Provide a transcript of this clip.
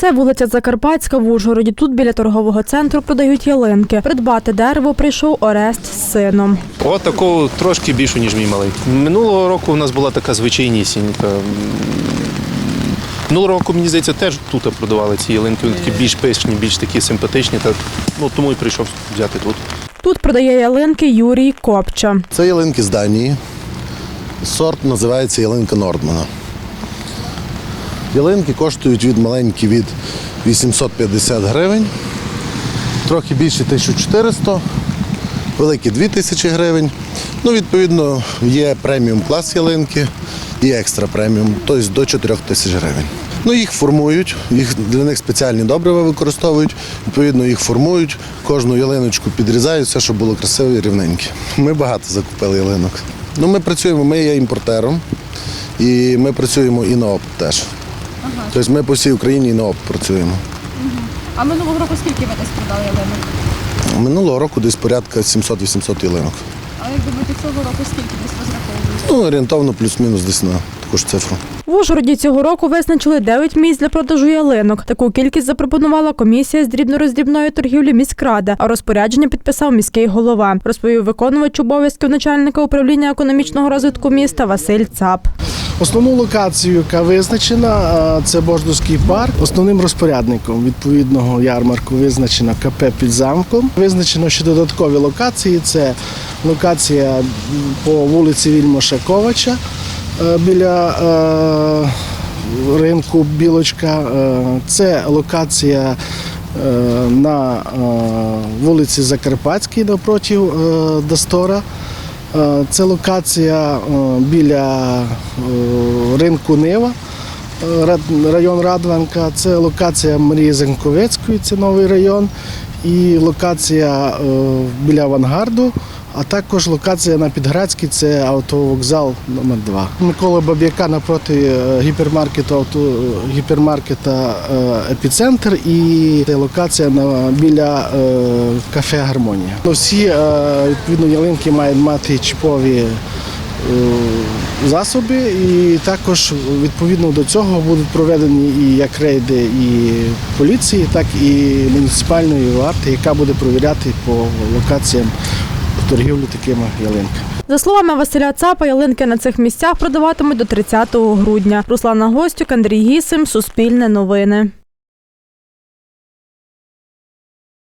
Це вулиця Закарпатська в Ужгороді. Тут біля торгового центру продають ялинки. Придбати дерево прийшов Орест з сином. От такого трошки більше, ніж мій малий. Минулого року у нас була така звичайнісінька. Минулого року, мені здається, теж тут продавали ці ялинки. Вони такі більш пишні, більш такі симпатичні. Та, ну, тому і прийшов взяти тут. Тут продає ялинки Юрій Копча. Це ялинки з Данії. Сорт називається ялинка Нордмана. Ялинки коштують від маленькі від 850 гривень, трохи більше 1400, великі 2000 гривень. Ну, відповідно, є преміум клас ялинки і екстра преміум, тобто до 4000 гривень. Ну, їх формують, їх, для них спеціальні добрива використовують, відповідно, їх формують, кожну ялиночку підрізають, все, щоб було красиве і рівненьке. Ми багато закупили ялинок. Ну, ми працюємо, ми є імпортером і ми працюємо і на опт теж. Тобто ми по всій Україні на опт працюємо. А минулого року скільки ви десь продали ялинок? Минулого року десь порядка 700-800 ялинок. А як думаєте, цього року скільки десь розраховуєте? Ну, орієнтовно плюс-мінус десь на таку ж цифру. В Ужгороді цього року визначили 9 місць для продажу ялинок. Таку кількість запропонувала комісія з дрібнороздрібної торгівлі міськрада, а розпорядження підписав міський голова, розповів виконувач обов'язків начальника управління економічного розвитку міста Василь Цап. Основну локацію, яка визначена, це Бождовський парк. Основним розпорядником відповідного ярмарку визначено КП під замком. Визначено ще додаткові локації. Це локація по вулиці Вільмоша Ковача е, біля е, ринку Білочка. Е, Це локація на вулиці Закарпатській напроти Дастора. Е, Це локація е, біля е, ринку Нива, е, район Радванка. Це локація Марії Зенковецької, це новий район. І локація е, біля Авангарду, а також локація на Підградській, це автовокзал номер 2 Микола Баб'яка напроти е, гіпермаркету, авто, гіпермаркета е, Епіцентр. І локація на, біля е, кафе Гармонія. Ну, Всі е, відповідно ялинки мають мати чіпові е, засоби, і також відповідно до цього будуть проведені і як рейди і поліції, так і муніципальної варти, яка буде провіряти по локаціям торгівлю такими ялинками. За словами Василя Цапа, ялинки на цих місцях продаватимуть до 30 грудня. Руслана Гостюк, Андрій Гісим, Суспільне новини.